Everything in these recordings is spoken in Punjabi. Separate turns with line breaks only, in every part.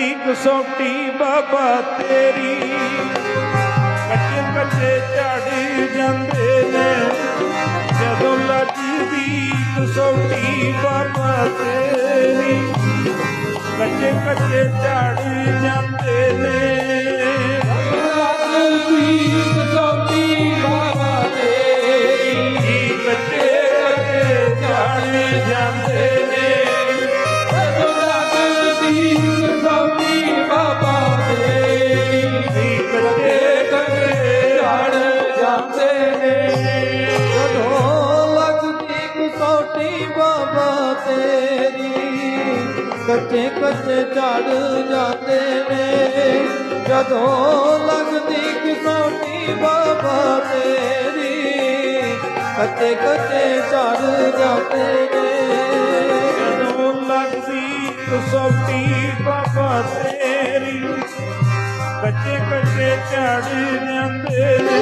ਲੱਗਦੀ ਕਸੌਟੀ ਬਾਬਾ ਤੇਰੀ। ਕੱਚੇ ਕੱਚੇ ਝੜ ਜਾਂਦੇ ਨੇ। ਜਦੋਂ ਲੱਗਦੀ ਕਸੋਟੀ ਬਾਬਾ ਤੇਰੀ। ਕੱਚੇ ਕੱਚੇ ਝੜ ਜਾਂਦੇ ਨੇ।
ਤੇਰੀ
ਕੱਚੇ ਕੱਚੇ ਝੜ ਜਾਂਦੇ ਨੇ।
ਜਦੋਂ ਲੱਗਦੀ ਕਸੌਟੀ ਬਾਬਾ ਤੇਰੀ,
ਕੱਚੇ ਕੱਚੇ
ਝੜ ਜਾਂਦੇ ਨੇ।
ਜਦੋਂ ਲੱਗਦੀ ਕਸੌਟੀ ਬਾਬਾ ਤੇਰੀ, ਕੱਚੇ ਕੱਚੇ ਝੜ ਜਾਂਦੇ ਨੇ।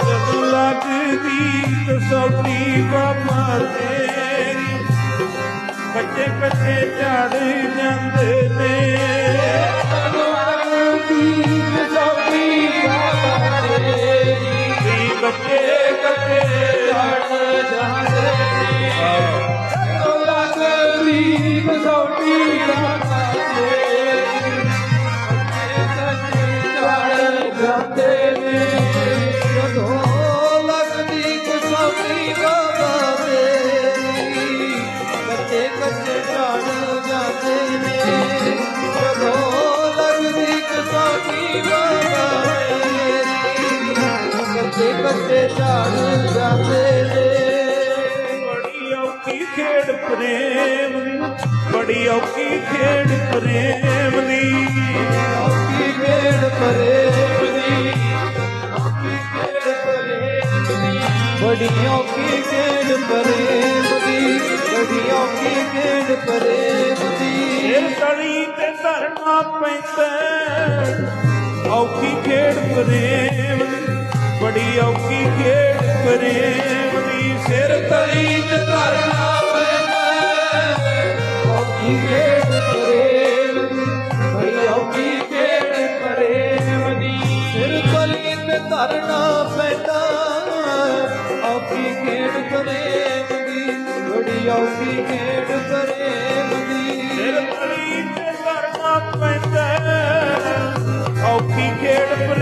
ਜਦੋਂ ਲੱਗਦੀ ਕਸੌਟੀ ਬਾਬਾ ਤੇਰੀ ਕੱਚੇ ਕੱਚੇ ਝੜ ਜਾਂਦੇ ਨੇ।
ਤੇਰੀ ਕੱਚੇ ਕੱਚੇ ਝੜ ਜਾਂਦੇ ਨੇ। ਜਦੋਂ ਲੱਗਦੀ ਕਸੌਟੀ ਬਾਬਾ ਝੜ ਜਾਂਦੇ
ਜਾਂਦੇ ਨੇ
ਬੜੀ ਔਖੀ ਖੇਡ ਪ੍ਰੇਮ ਦੀ, ਬੜੀ ਔਖੀ ਖੇਡ ਪ੍ਰੇਮ ਦੀ।
ਔਖੀ ਖੇਡ ਪ੍ਰੇਮ ਦੀ ਔਖੀ ਖੇਡ ਪ੍ਰੇਮ ਦੀ ਬੜੀ ਔਖੀ ਖੇਡ ਪ੍ਰੇਮ
ਤੇ ਪੈਂਦਾ ਔਖੀ ਖੇਡ ਪ੍ਰੇਮ, ਬੜੀ ਔਖੀ ਖੇਡ ਪ੍ਰੇਮ ਦੀ ਸਿਰ ਤਲੀ ਤੇ ਧਰਨਾ
ਔਖੀ ਖੇਡ ਪ੍ਰੇਮ ਦੀ ਬੜੀ ਔਖੀ ਖੇਡ ਪ੍ਰੇਮ ਦੀ
ਸਿਰ ਤਲੀ ਤੇ ਧਰਨਾ ਪੈਂਦਾ ਔਖੀ ਖੇਡ ਪ੍ਰੇਮ ਦੀ, ਬੜੀ ਔਖੀ ਖੇਡ ਪ੍ਰੇਮ
ਸਿਰ